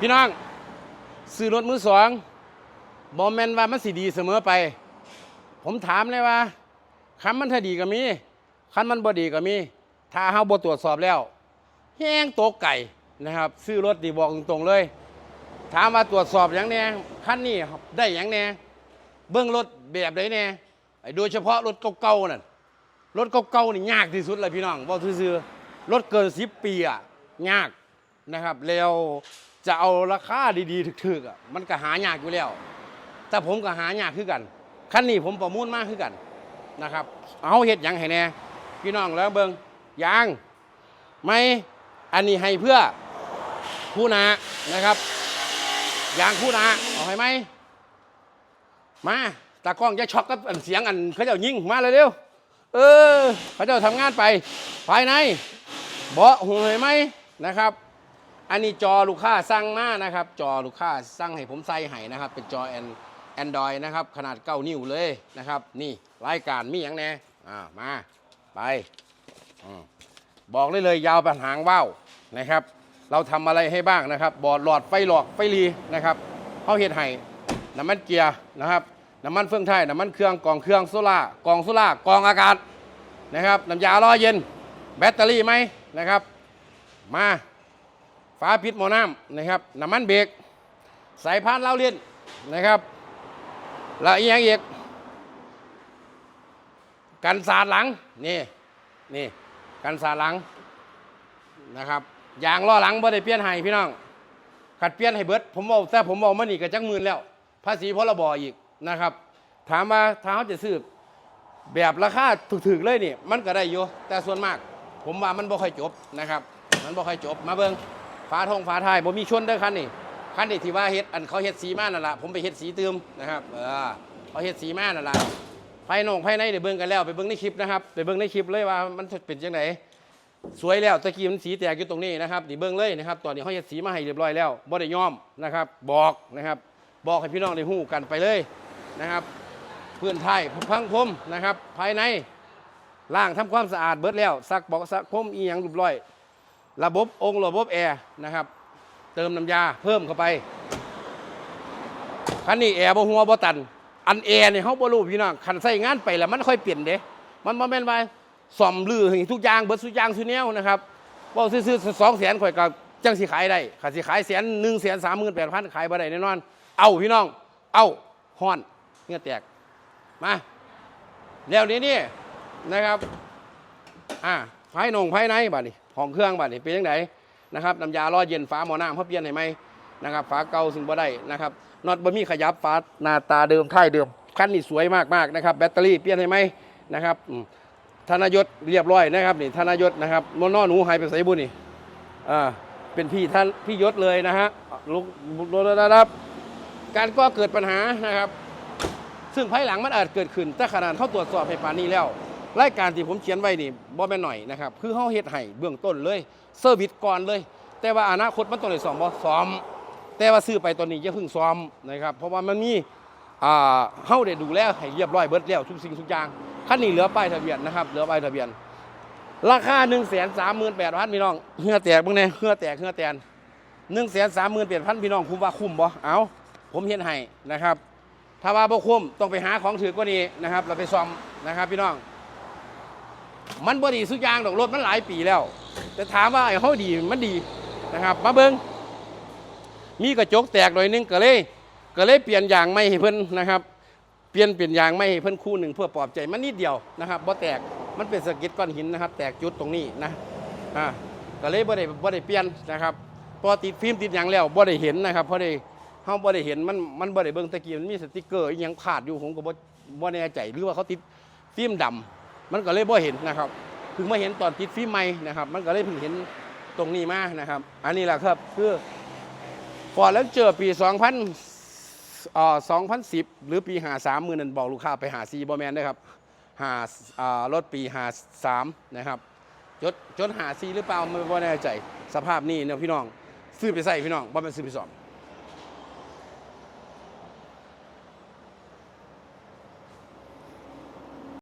พี่น้องซื้อรถมือสองบอมแมนว่ามันสิดีเสมอไป ผมถามเลยว่าคันมันถ้าดีก็มีคันมันบ่ดีก็มี ถ้าเฮาบ่ตรวจสอบแล้ว แห้งตกไก่นะครับ ซื้อรถดีบอกตรงๆเลย ถามว่าตรวจสอบอย่างแน่คันนี้ได้อย่างแน่เบื้องรถแบบใดแน่โดยเฉพาะรถเก่าๆนั่นรถเก่าๆนี่ยากที่สุดเลยพี่น้องบอกซื่อรถเกินสิบปีอะยากนะครับแล้ว จะเอาราคาดีๆถึกๆอะมันก็หายากอยู่แล้ว แต่ผมก็หายากคือกันคันนี้ผมประมูลมากคือกันนะครับ เอาเฮ็ดยังให้แน่พี่น้องแล้วเบิงยางไม่อันนี้ให้เพื่อผู้นานะครับยางคู่นาเอาให้ไหมมาตากล้องจะช็อกกับเสียงอันเขาเจ้ายิงมาเลยเร็วเออเขาเจ้าทำงานไป ภายในเบาะหูเห็นไหมนะครับ อันนี้จอลูกค้าสั่งมานะครับ จอลูกค้าสั่งให้ผมใส่ให้นะครับ เป็นจอแอนแอนดรอยนะครับ ขนาด 9 นิ้วเลยนะครับ นี่รายการมีอย่างแน่อ่ามาไปอบอกได้เลยยาวปัญหางว่าวนะครับ เราทำอะไรให้บ้างนะครับ บอร์ดหลอดไฟหลอกไฟรีนะครับเขาเฮ็ดให้น้ำมันเกียร์นะครับน้ำมันเฟืองไทยน้ำมันเครื่องกองเครื่องโซล่ากองโซล่ากองอากาศนะครับน้ำยาล้อเย็น แบตเตอรี่ไหมนะครับ มา ฟ้าพิษหมอน้ำนะครับน้ำมันเบรกสายพานเล่าเลียนนะครับแล้วอีกอย่างอีกกันสาดหลังนี่นี่กันสาดหลังนะครับยางล้อหลังบ่ได้เปลี่ยนให้พี่น้องขัดเปลี่ยนให้เบิดผมบอกแต่ผมบอกมานี่ก็จักหมื่นแล้ว ภาษีพรบออีกนะครับ ถามว่าถ้าเขาจะซื้อแบบราคาถูกๆเลยนี่ มันก็ได้อยู่แต่ส่วนมาก ผมว่ามันบ่ค่อยจบนะครับ มันบ่ค่อยจบมาเบิ่ง ฟ้าทงฟ้าไทยบ่มีชนเด้อคันนี่คันนี่ที่ว่าเฮ็ดอันเขาเฮ็ดสีมานั่นละผมไปเฮ็ดสีเติมนะครับเออเขาเฮ็ดสีมานั่นละภายนอกภายในเดี๋ยวเบิ่งกันแล้วไปเบิ่งในคลิปนะครับไปเบิ่งในคลิปเลยว่ามันเป็นจังไดสวยแล้วตะกี้มันสีแตกอยู่ตรงนี้นะครับนี่เบิ่งเลยนะครับตอนนี้เขาเฮ็ดสีมาให้เรียบร้อยแล้วบ่ได้ยอมนะครับบอกนะครับบอกให้พี่น้องได้ฮู้กันไปเลยนะครับเพื่อนไทยพังพรมนะครับ ภายในล่างทำความสะอาดเบิดแล้วซักบอกซักพรมอีหยังเรียบร้อย ระบบองค์ระบบแอร์นะครับ เติมน้ำยาเพิ่มเข้าไปคันนี้แอร์บ่หัวบ่ตัน อันแอร์เนี่ยเขาบ่รู้พี่น้องคันใส่งานไปแล้วมันค่อยเปลี่ยนเด้มันบ่แม่นว่าซ่อมลือให้ทุกอย่างเบิดทุกอย่างทุกแนวนะครับว่ซื้อๆสองแสนข่อยก็จังสิขายได้ขันสิขายแสนหนึ่งแสนสามหมื่นแปดพันขายบ่ได้แน่นอน เอาพี่น้อง เอาฮ้อนเงื่อแตกมาแล้วนี้นี่นะครับ อ่า ภายนงภายในบัดนี้ของเครื่องบัดนี้เป็นยังไงนะครับน้ำยาล่อเย็นฟ้าหมอน้ำเขาเปลี่ยนให้ไหมนะครับฝาเก่าซึ่งบ่ได้นะครับน็อตบ่มีขยับฝาหน้าตาเดิมท้ายเดิมคันนี้สวยมากมากนะครับแบตเตอรี่เปลี่ยนให้ไหมนะครับธนยศเรียบร้อยนะครับนี่ธนยศนะครับมอนอหนูหายไปใส่บุญนี่อ่าเป็นพี่ท่านพี่ยศเลยนะฮะลุกระดับ การก็เกิดปัญหานะครับ ซึ่งภายหลังมันอาจเกิดขึ้นแต่ขนาดเข้าตรวจสอบให้านี้แล้ว รายการที่ผมเขียนไว้นี่บ่แม่นหน่อยนะครับ คือเขาเฮ็ดให้เบื้องต้นเลยเซอร์วิสก่อนเลย แต่ว่าอนาคตมันต้องได้ซ้อมบ่ซ้อม แต่ว่าซื้อไปตอนนี้อย่าเพิ่งซ้อมนะครับ เพราะว่ามันมีอ่าเฮาได้ดูแลให้เรียบร้อยเบิดแล้วทุกสิ่งทุกอย่างคันนี้เหลือป้ายทะเบียนนะครับ เหลือป้ายทะเบียน ราคา1 3 8 0 0 0พี่น้องเหือแตกเบิ่งแน่เหือแตกเหือแตน1 3 8 0 0 0พี่น้องคุ้มว่าคุ้มบ่เอาผมเฮ็ดให้นะครับ ถ้าว่าบ่คุ้มต้องไปหาของถือกว่านี้นะครับ เราไปซ่อมนะครับพี่น้อง มันบ่ดีสุดยางดอกรถมันหลายปีแล้ว แต่ถามว่าไอ้เฮาดีมันดีนะครับ มาเบิ่งมีกระจกแตกหน่อยนึงก็เลยก็เลยเปลี่ยนยางไม่ให้เพิ่นนะครับ เปลี่ยนเปลี่ยนยางไม่ให้เพิ่นคู่หนึ่งเพื่อปลอบใจมันนิดเดียวนะครับบ่แตกมันเป็นสะเก็ดก้อนหินนะครับ แตกจุดตรงนี้นะอ่าก็เลยบ่ได้บ่ได้เปลี่ยนนะครับพอติดฟิล์มติดยางแล้วบ่ได้เห็นนะครับเพราะได้เฮาบ่ได้เห็นมันมันบ่ได้เบิ่งตะกี้มันมีสติกเกอร์อีหยังขาดอยู่ผมก็บ่บ่แน่ใจหรือว่าเขาติดฟิล์มดำ มันก็เลยบ่เห็นนะครับเพิ่งมาเห็นตอนติดฟิล์มใหม่นะครับ มันก็เลยเพิ่งเห็นตรงนี้มานะครับ อันนี้แหละครับคือฟอร์ดแล้วเจอปี2000อ่า2010 หรือปี53มือนั้นบอกลูกค้าไปหาซีบ่แมนด้อครับหาอ่ารถปี53นะครับจดจดหาซีหรือเปล่าไม่บ่แน่ใจ สภาพนี้เนี่ยพี่น้องซื้อไปใส่พี่น้องบ่แม่นซื้อไปสอบ